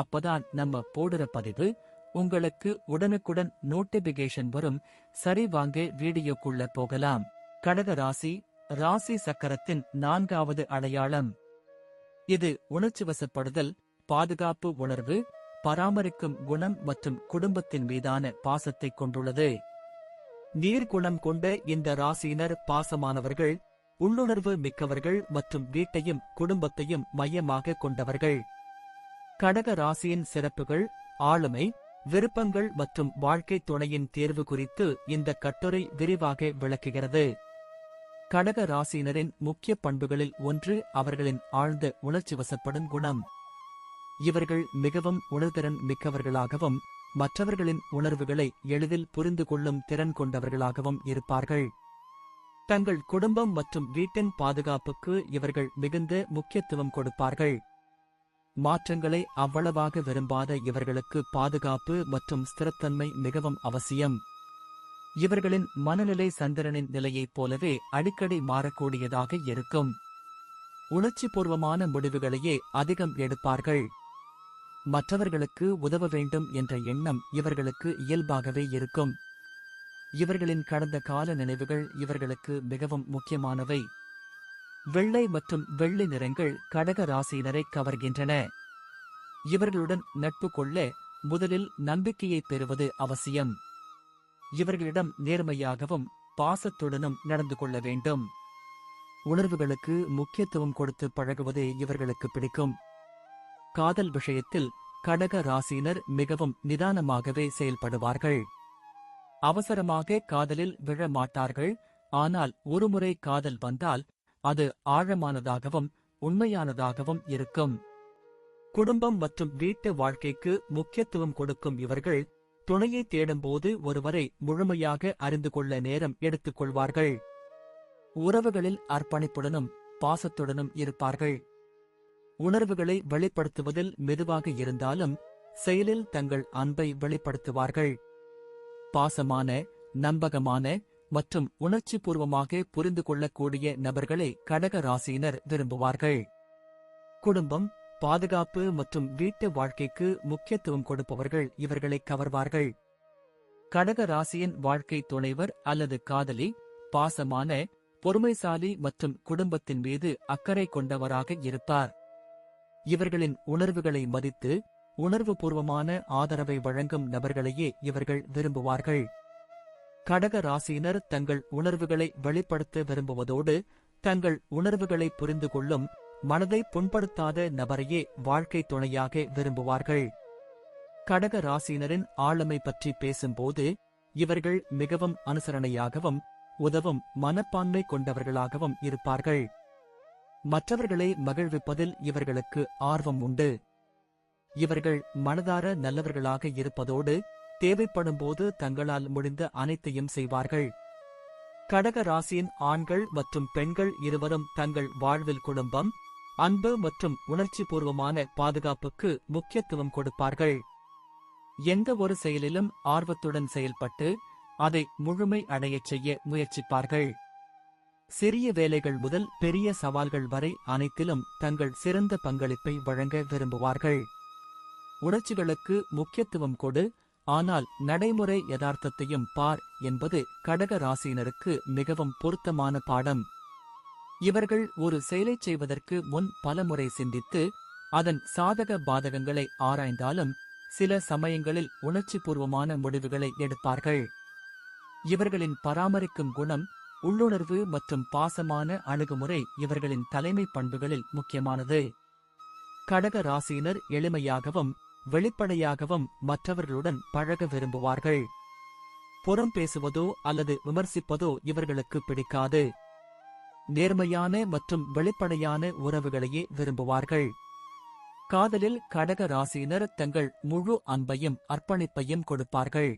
அப்பதான் நம்ம போடுற பதிவு உங்களுக்கு உடனுக்குடன் நோட்டிபிகேஷன் வரும். சரி வாங்க வீடியோக்குள்ள போகலாம். கடக ராசி ராசி சக்கரத்தின் நான்காவது அடையாளம். இது உணர்ச்சிவசப்படுதல் பாதுகாப்பு உணர்வு பராமரிக்கும் குணம் மற்றும் குடும்பத்தின் மீதான பாசத்தை கொண்டுள்ளது. நீர்குணம் கொண்ட இந்த ராசியினர் பாசமானவர்கள் உள்ளுணர்வு மிக்கவர்கள் மற்றும் வீட்டையும் குடும்பத்தையும் மையமாக கொண்டவர்கள். கடக ராசியின் சிறப்புகள் ஆளுமை விருப்பங்கள் மற்றும் வாழ்க்கை துணையின் தேர்வு குறித்து இந்த கட்டுரை விரிவாக விளக்குகிறது. கடக ராசியினரின் முக்கிய பண்புகளில் ஒன்று அவர்களின் ஆழ்ந்த உணர்ச்சி வசப்படும் குணம். இவர்கள் மிகவும் உணர்திறன் மிக்கவர்களாகவும் மற்றவர்களின் உணர்வுகளை எளிதில் புரிந்து கொள்ளும் திறன் கொண்டவர்களாகவும் இருப்பார்கள். தங்கள் குடும்பம் மற்றும் வீட்டின் பாதுகாப்புக்கு இவர்கள் மிகுந்த முக்கியத்துவம் கொடுப்பார்கள். மாற்றங்களை அவ்வளவாக விரும்பாத இவர்களுக்கு பாதுகாப்பு மற்றும் ஸ்திரத்தன்மை மிகவும் அவசியம். இவர்களின் மனநிலை சந்திரனின் நிலையைப் போலவே அடிக்கடி மாறக்கூடியதாக இருக்கும். உணர்ச்சிபூர்வமான முடிவுகளையே அதிகம் எடுப்பார்கள். மற்றவர்களுக்கு உதவ வேண்டும் என்ற எண்ணம் இவர்களுக்கு இயல்பாகவே இருக்கும். இவர்களின் கடந்த கால நினைவுகள் இவர்களுக்கு மிகவும் முக்கியமானவை. வெள்ளை மற்றும் வெள்ளி நிறங்கள் கடக ராசியினரை கவர்கின்றன. இவர்களுடன் நட்பு கொள்ள முதலில் நம்பிக்கையை பெறுவது அவசியம். இவர்களிடம் நேர்மையாகவும் பாசத்துடனும் நடந்து கொள்ள வேண்டும். உணர்வுகளுக்கு முக்கியத்துவம் கொடுத்து பழகுவதே இவர்களுக்கு பிடிக்கும். காதல் விஷயத்தில் கடக ராசியினர் மிகவும் நிதானமாகவே செயல்படுவார்கள். அவசரமாக காதலில் விழ மாட்டார்கள். ஆனால் ஒருமுறை காதல் வந்தால் அது ஆழமானதாகவும் உண்மையானதாகவும் இருக்கும். குடும்பம் மற்றும் வீட்டு வாழ்க்கைக்கு முக்கியத்துவம் கொடுக்கும் இவர்கள் துணையை தேடும்போது ஒருவரை முழுமையாக அறிந்து கொள்ள நேரம் எடுத்துக் கொள்வார்கள். உறவுகளில் அர்ப்பணிப்புடனும் பாசத்துடனும் இருப்பார்கள். உணர்வுகளை வெளிப்படுத்துவதில் மெதுவாக இருந்தாலும் செயலில் தங்கள் அன்பை வெளிப்படுத்துவார்கள். பாசமான நம்பகமான மற்றும் உணர்ச்சிபூர்வமாக புரிந்து கொள்ளக்கூடிய நபர்களை கடக ராசியினர் விரும்புவார்கள். குடும்பம் பாதுகாப்பு மற்றும் வீட்டு வாழ்க்கைக்கு முக்கியத்துவம் கொடுப்பவர்கள் இவர்களை கவர்வார்கள். கடக ராசியின் வாழ்க்கை துணைவர் அல்லது காதலி பாசமான பொறுமைசாலி மற்றும் குடும்பத்தின் மீது அக்கறை கொண்டவராக இருப்பார். இவர்களின் உணர்வுகளை மதித்து உணர்வுபூர்வமான ஆதரவை வழங்கும் நபர்களையே இவர்கள் விரும்புவார்கள். கடக ராசியினர் தங்கள் உணர்வுகளை வெளிப்படுத்த விரும்புவதோடு தங்கள் உணர்வுகளை புரிந்து கொள்ளும் மனதை புண்படுத்தாத நபரையே வாழ்க்கை துணையாக விரும்புவார்கள். கடக ராசியினரின் ஆளுமை பற்றி பேசும்போது இவர்கள் மிகவும் அனுசரணையாகவும் உதவும் மனப்பான்மை கொண்டவர்களாகவும் இருப்பார்கள். மற்றவர்களை மகிழ்விப்பதில் இவர்களுக்கு ஆர்வம் உண்டு. இவர்கள் மனதார நல்லவர்களாக இருப்பதோடு தேவைப்படும்போது தங்களால் முடிந்த அனைத்தையும் செய்வார்கள். கடக ராசியின் ஆண்கள் மற்றும் பெண்கள் இருவரும் தங்கள் வாழ்வில் குடும்பம் அன்பு மற்றும் உணர்ச்சிபூர்வமான பாதுகாப்புக்கு முக்கியத்துவம் கொடுப்பார்கள். எந்த ஒரு செயலிலும் ஆர்வத்துடன் செயல்பட்டு அதை முழுமை அடையச் செய்ய முயற்சிப்பார்கள். சிறிய வேலைகள் முதல் பெரிய சவால்கள் வரை அனைத்திலும் தங்கள் சிறந்த பங்களிப்பை வழங்க விரும்புவார்கள். உணர்ச்சிகளுக்கு முக்கியத்துவம் கொடு ஆனால் நடைமுறை யதார்த்தத்தையும் பார் என்பது கடக ராசியினருக்கு மிகவும் பொருத்தமான பாடம். இவர்கள் ஒரு செயலைச் செய்வதற்கு முன் பலமுறை சிந்தித்து அதன் சாதக பாதகங்களை ஆராய்ந்தாலும் சில சமயங்களில் உணர்ச்சிபூர்வமான முடிவுகளை எடுப்பார்கள். இவர்களின் பராமரிக்கும் குணம் உள்ளுணர்வு மற்றும் பாசமான அணுகுமுறை இவர்களின் தலைமை பண்புகளில் முக்கியமானது. கடக ராசியினர் எளிமையாகவும் வெளிப்படையாகவும் மற்றவர்களுடன் பழக விரும்புவார்கள். புறம் பேசுவதோ அல்லது விமர்சிப்பதோ இவர்களுக்கு பிடிக்காது. நேர்மையான மற்றும் வெளிப்படையான உறவுகளையே விரும்புவார்கள். காதலில் கடக ராசியினர் தங்கள் முழு அன்பையும் அர்ப்பணிப்பையும் கொடுப்பார்கள்.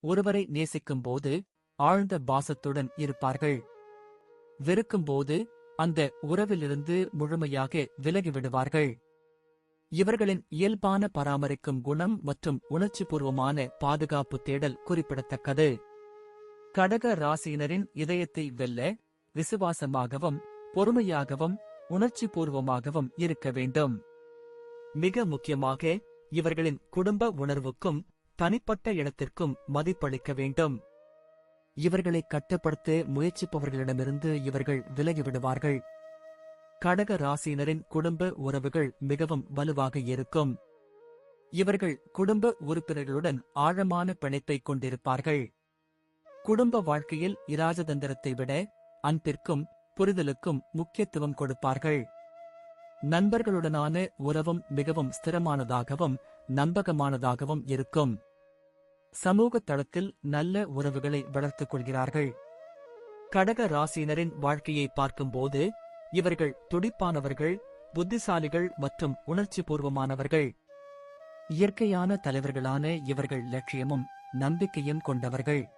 ஒருவரை நேசிக்கும்போது ஆழ்ந்த பாசத்துடன் இருப்பார்கள். வெறுக்கும்போது அந்த உறவிலிருந்து முழுமையாக விலகிவிடுவார்கள். இவர்களின் இயல்பான பராமரிக்கும் குணம் மற்றும் உணர்ச்சிபூர்வமான பாதுகாப்பு தேடல் குறிப்பிடத்தக்கது. கடக ராசியினரின் இதயத்தை வெல்ல விசுவாசமாகவும் பொறுமையாகவும் உணர்ச்சிபூர்வமாகவும் இருக்க வேண்டும். மிக முக்கியமாக இவர்களின் குடும்ப உணர்வுக்கும் தனிப்பட்ட இடத்திற்கும் மதிப்பளிக்க வேண்டும். இவர்களை கட்டுப்படுத்த முயற்சிப்பவர்களிடமிருந்து இவர்கள் விலகிவிடுவார்கள். கடக ராசியினரின் குடும்ப உறவுகள் மிகவும் வலுவாக இருக்கும். இவர்கள் குடும்ப உறுப்பினர்களுடன் ஆழமான பிணைப்பைக் கொண்டிருப்பார்கள். குடும்ப வாழ்க்கையில் இராஜதந்திரத்தை விட அன்பிற்கும் புரிதலுக்கும் முக்கியத்துவம் கொடுப்பார்கள். நண்பர்களுடனான உறவும் மிகவும் ஸ்திரமானதாகவும் நம்பகமானதாகவும் இருக்கும். சமூக தளத்தில் நல்ல உறவுகளை வளர்த்துக் கொள்கிறார்கள். கடக ராசியினரின் வாழ்க்கையை பார்க்கும்போது இவர்கள் துடிப்பானவர்கள் புத்திசாலிகள் மற்றும் உணர்ச்சிபூர்வமானவர்கள். இயற்கையான தலைவர்களான இவர்கள் லட்சியமும் நம்பிக்கையும் கொண்டவர்கள்.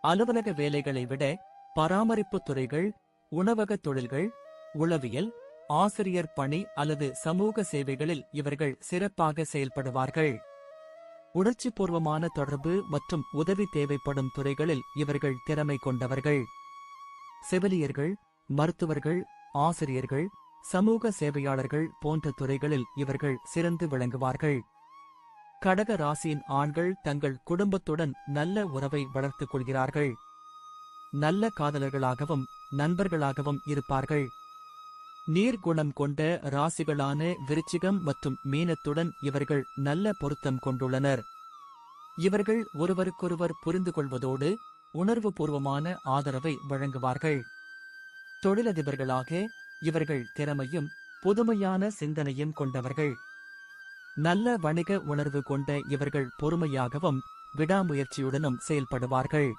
அலுவலக வேலைகளை விட பராமரிப்பு துறைகள் உணவக தொழில்கள் உளவியல் ஆசிரியர் பணி அல்லது சமூக சேவைகளில் இவர்கள் சிறப்பாக செயல்படுவார்கள். உணர்ச்சிபூர்வமான தொடர்பு மற்றும் உதவி தேவைப்படும் துறைகளில் இவர்கள் திறமை கொண்டவர்கள். செவிலியர்கள் மருத்துவர்கள் ஆசிரியர்கள் சமூக சேவையாளர்கள் போன்ற துறைகளில் இவர்கள் சிறந்து விளங்குவார்கள். கடக ராசியின் ஆண்கள் தங்கள் குடும்பத்துடன் நல்ல உறவை வளர்த்துக் கொள்கிறார்கள். நல்ல காதலர்களாகவும் நண்பர்களாகவும் இருப்பார்கள். நீர்குணம் கொண்ட ராசிகளான விருச்சிகம் மற்றும் மீனத்துடன் இவர்கள் நல்ல பொருத்தம் கொண்டுள்ளனர். இவர்கள் ஒருவருக்கொருவர் புரிந்து கொள்வதோடு உணர்வுபூர்வமான ஆதரவை வழங்குவார்கள். தொழிலதிபர்களாக இவர்கள் திறமையும் புதுமையான சிந்தனையும் கொண்டவர்கள். நல்ல வணிக உணர்வு கொண்ட இவர்கள் பொறுமையாகவும் விடாமுயற்சியுடனும் செயல்படுவார்கள்.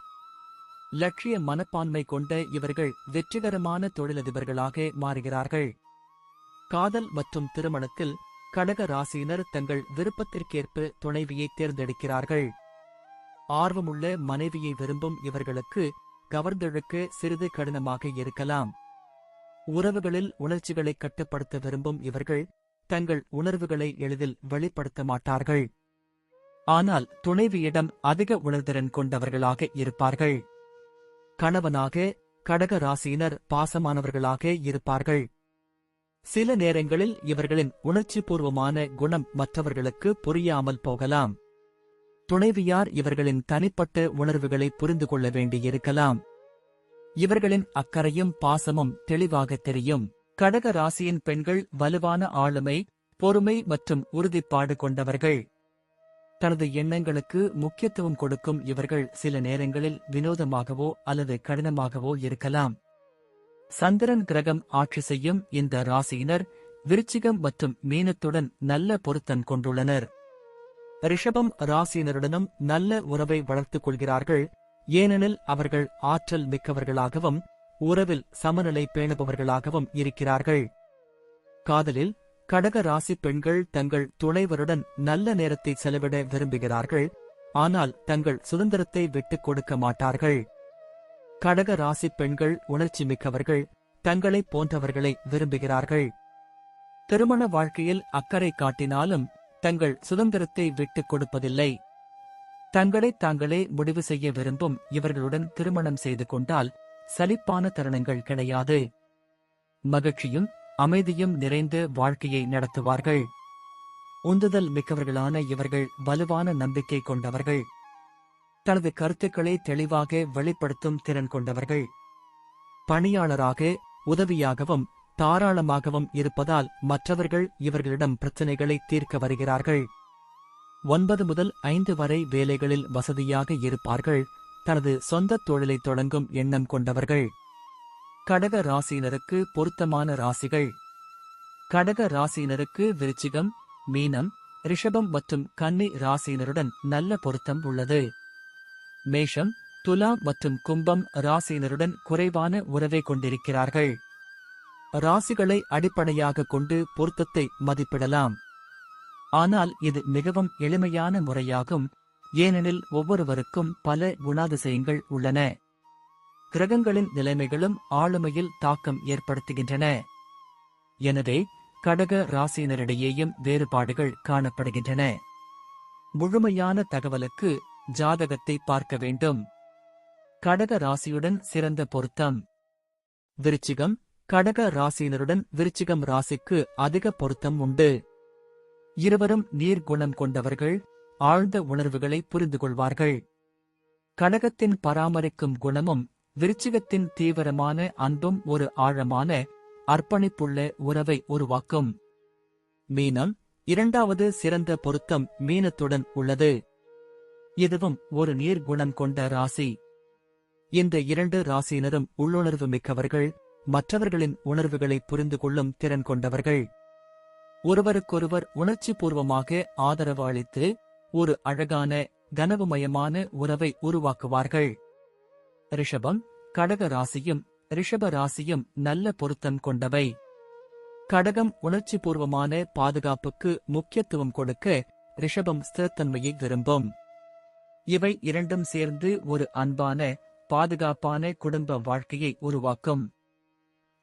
லட்சிய மனப்பான்மை கொண்ட இவர்கள் வெற்றிகரமான தொழிலதிபர்களாக மாறுகிறார்கள். காதல் மற்றும் திருமணத்தில் கடக ராசியினர் தங்கள் விருப்பத்திற்கேற்ப துணைவியை தேர்ந்தெடுக்கிறார்கள். ஆர்வமுள்ள மனைவியை விரும்பும் இவர்களுக்கு கவர்ந்தழுக்கு சிறிது கடினமாக இருக்கலாம். உறவுகளில் உணர்ச்சிகளை கட்டுப்படுத்த விரும்பும் இவர்கள் தங்கள் உணர்வுகளை எளிதில் வெளிப்படுத்த மாட்டார்கள். ஆனால் துணைவியிடம் அதிக உணர்திறன் கொண்டவர்களாக இருப்பார்கள். கணவனாக கடக ராசியினர் பாசமானவர்களாக இருப்பார்கள். சில நேரங்களில் இவர்களின் உணர்ச்சிபூர்வமான குணம் மற்றவர்களுக்கு புரியாமல் போகலாம். துணைவியார் இவர்களின் தனிப்பட்ட உணர்வுகளை புரிந்து கொள்ள வேண்டியிருக்கலாம். இவர்களின் அக்கறையும் பாசமும் தெளிவாக தெரியும். கடக ராசியின் பெண்கள் வலுவான ஆளுமை பொறுமை மற்றும் உறுதிப்பாடு கொண்டவர்கள். தனது எண்ணங்களுக்கு முக்கியத்துவம் கொடுக்கும் இவர்கள் சில நேரங்களில் வினோதமாகவோ அல்லது கடினமாகவோ இருக்கலாம். சந்திரன் கிரகம் ஆட்சி செய்யும் இந்த ராசியினர் விருச்சிகம் மற்றும் மீனத்துடன் நல்ல பொருத்தம் கொண்டுள்ளனர். ரிஷபம் ராசியினருடனும் நல்ல உறவை வளர்த்துக் கொள்கிறார்கள். ஏனெனில் அவர்கள் ஆற்றல் மிக்கவர்களாகவும் உறவில் சமநிலை பேணுபவர்களாகவும் இருக்கிறார்கள். காதலில் கடக ராசி பெண்கள் தங்கள் துணைவருடன் நல்ல நேரத்தை செலவிட விரும்புகிறார்கள். ஆனால் தங்கள் சுதந்திரத்தை விட்டுக் கொடுக்க மாட்டார்கள். கடக ராசி பெண்கள் உணர்ச்சி மிக்கவர்கள் தங்களை போன்றவர்களை விரும்புகிறார்கள். திருமண வாழ்க்கையில் அக்கறை காட்டினாலும் தங்கள் சுதந்திரத்தை விட்டுக் கொடுப்பதில்லை. தங்களை தாங்களே முடிவு செய்ய விரும்பும் இவர்களுடன் திருமணம் செய்து கொண்டால் சலிப்பான தருணங்கள் கிடையாது. மகிழ்ச்சியும் அமைதியும் நிறைந்து வாழ்க்கையை நடத்துவார்கள். உந்துதல் மிக்கவர்களான இவர்கள் வலுவான நம்பிக்கை கொண்டவர்கள். தனது கருத்துக்களை தெளிவாக வெளிப்படுத்தும் திறன் கொண்டவர்கள். பணியாளராக உதவியாகவும் தாராளமாகவும் இருப்பதால் மற்றவர்கள் இவர்களிடம் பிரச்சினைகளை தீர்க்க வருகிறார்கள். ஒன்பது முதல் ஐந்து வரை வேலைகளில் வசதியாக இருப்பார்கள். தனது சொந்த தொழிலை தொடங்கும் எண்ணம் கொண்டவர்கள். கடக ராசியினருக்கு பொருத்தமான ராசிகள். கடக ராசியினருக்கு விருச்சிகம் மீனம் ரிஷபம் மற்றும் கன்னி ராசியினருடன் நல்ல பொருத்தம் உள்ளது. மேஷம் துலாம் மற்றும் கும்பம் ராசியினருடன் குறைவான உறவை கொண்டிருக்கிறார்கள். ராசிகளை அடிப்படையாக கொண்டு பொருத்தத்தை மதிப்பிடலாம். ஆனால் இது மிகவும் எளிமையான முறையாகும். ஏனெனில் ஒவ்வொருவருக்கும் பல குணாதிசயங்கள் உள்ளன. கிரகங்களின் நிலைமைகளும் ஆளுமையில் தாக்கம் ஏற்படுத்துகின்றன. எனவே கடக ராசியினரிடையேயும் வேறுபாடுகள் காணப்படுகின்றன. முழுமையான தகவலுக்கு ஜாதகத்தை பார்க்க வேண்டும். கடக ராசியுடன் சிறந்த பொருத்தம். விருச்சிகம் கடக ராசியினருடன் விருச்சிகம் ராசிக்கு அதிக பொருத்தம் உண்டு. இருவரும் நீர்குணம் கொண்டவர்கள் ஆழ்ந்த உணர்வுகளை புரிந்து கொள்வார்கள். கடகத்தின் பராமரிக்கும் குணமும் விருச்சிகத்தின் தீவிரமான அன்பும் ஒரு ஆழமான அர்ப்பணிப்புள்ள உறவை உருவாக்கும். மீனம் இரண்டாவது சிறந்த பொருத்தம் மீனத்துடன் உள்ளது. இதுவும் ஒரு நீர்குணம் கொண்ட ராசி. இந்த இரண்டு ராசியினரும் உள்ளுணர்வு மிக்கவர்கள் மற்றவர்களின் உணர்வுகளை புரிந்து கொள்ளும் திறன் கொண்டவர்கள். ஒருவருக்கொருவர் உணர்ச்சி பூர்வமாக ஆதரவு அளித்து ஒரு அழகான கனவுமயமான உறவை உருவாக்குவார்கள். ரிஷபம் கடக ராசியும் ரிஷப ராசியும் நல்ல பொருத்தம் கொண்டவை. கடகம் உணர்ச்சி பூர்வமான பாதுகாப்புக்கு முக்கியத்துவம் கொடுக்க ரிஷபம் ஸ்திரத்தன்மையை விரும்பும். இவை இரண்டும் சேர்ந்து ஒரு அன்பான பாதுகாப்பான குடும்ப வாழ்க்கையை உருவாக்கும்.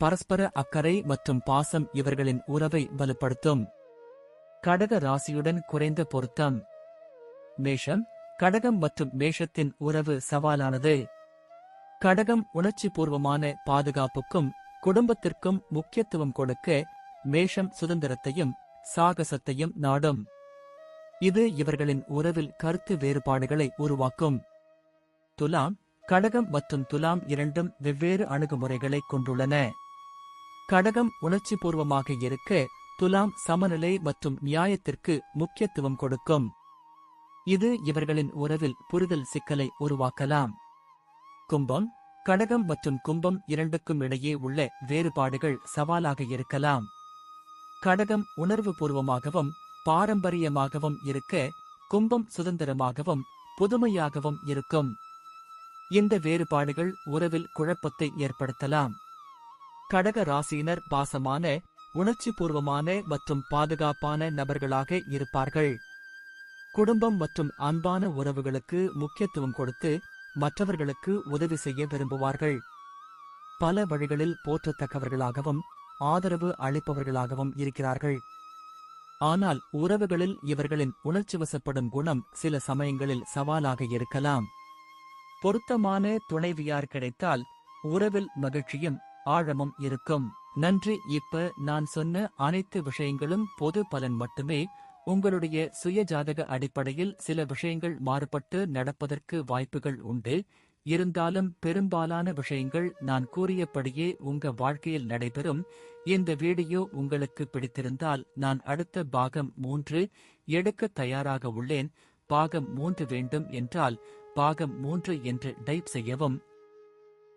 பரஸ்பர அக்கறை மற்றும் பாசம் இவர்களின் உறவை வலுப்படுத்தும். கடக ராசியுடன் குறைந்த பொருத்தம். மேஷம் கடகம் மற்றும் மேஷத்தின் உறவு சவாலானது. கடகம் உணர்ச்சி பூர்வமான பாதுகாப்புக்கும் குடும்பத்திற்கும் முக்கியத்துவம் கொடுக்க மேஷம் சுதந்திரத்தையும் சாகசத்தையும் நாடும். இது இவர்களின் உறவில் கருத்து வேறுபாடுகளை உருவாக்கும். துலாம் கடகம் மற்றும் துலாம் இரண்டும் வெவ்வேறு அணுகுமுறைகளை கொண்டுள்ளன. கடகம் உணர்ச்சி பூர்வமாக இருக்க துலாம் சமநிலை மற்றும் நியாயத்திற்கு முக்கியத்துவம் கொடுக்கும். இது இவர்களின் உறவில் புரிதல் சிக்கலை உருவாக்கலாம். கும்பம் கடகம் மற்றும் கும்பம் இரண்டுக்கும் இடையே உள்ள வேறுபாடுகள் சவாலாக இருக்கலாம். கடகம் உணர்வுபூர்வமாகவும் பாரம்பரியமாகவும் இருக்க கும்பம் சுதந்திரமாகவும் புதுமையாகவும் இருக்கும். இந்த வேறுபாடுகள் உறவில் குழப்பத்தை ஏற்படுத்தலாம். கடக ராசியினர் பாசமான உணர்ச்சிபூர்வமான மற்றும் பாதுகாப்பான நபர்களாக இருப்பார்கள். குடும்பம் மற்றும் அன்பான உறவுகளுக்கு முக்கியத்துவம் கொடுத்து மற்றவர்களுக்கு உதவி செய்ய விரும்புவார்கள். பல வழிகளில் போற்றத்தக்கவர்களாகவும் ஆதரவு அளிப்பவர்களாகவும் இருக்கிறார்கள். ஆனால் உறவுகளில் இவர்களின் உணர்ச்சிவசப்படும் குணம் சில சமயங்களில் சவாலாக இருக்கலாம். பொருத்தமான துணைவியார் கிடைத்தால் உறவில் மகிழ்ச்சியும் ஆழமும் இருக்கும். நன்றி. இப்ப நான் சொன்ன அனைத்து விஷயங்களும் பொது பலன் மட்டுமே. உங்களுடைய சுய ஜாதக அடிப்படையில் சில விஷயங்கள் மாறுபட்டு நடப்பதற்கு வாய்ப்புகள் உண்டு. இருந்தாலும் பெரும்பாலான விஷயங்கள் நான் கூறியபடியே உங்க வாழ்க்கையில் நடைபெறும். இந்த வீடியோ உங்களுக்கு பிடித்திருந்தால் நான் அடுத்த பாகம் மூன்று எடுக்க தயாராக உள்ளேன். பாகம் மூன்று வேண்டும் என்றால் பாகம் மூன்று என்று டைப் செய்யவும்